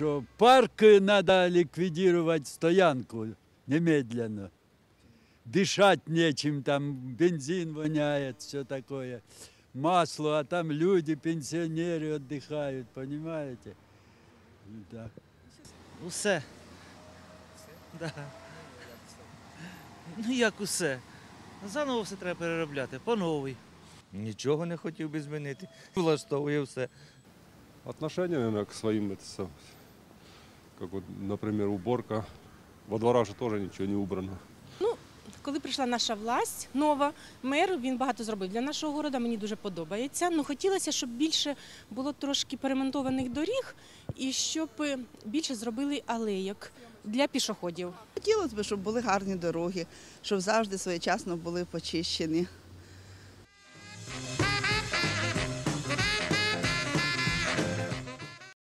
что парк надо ликвидировать стоянку немедленно. Дышать нечем, там бензин воняет, все такое. Масло, а там люди, пенсионеры отдыхают, понимаете? Да. Усе. Да. Ну як усе? Заново все треба переробляти, по новій. Нічого не хотів би змінити. Влаштовує все. Отношение, наверное, к своим, это сам, как вот, например, уборка. Во дворах же тоже ничего не убрано. Ну, Коли прийшла наша власть нова, мер він багато зробив для нашого города. Мені дуже подобається. Ну хотілося, щоб більше було трошки перемонтованих доріг і щоб більше зробили алейок для пішоходів. Хотілося б, щоб були гарні дороги, щоб завжди своєчасно були почищені.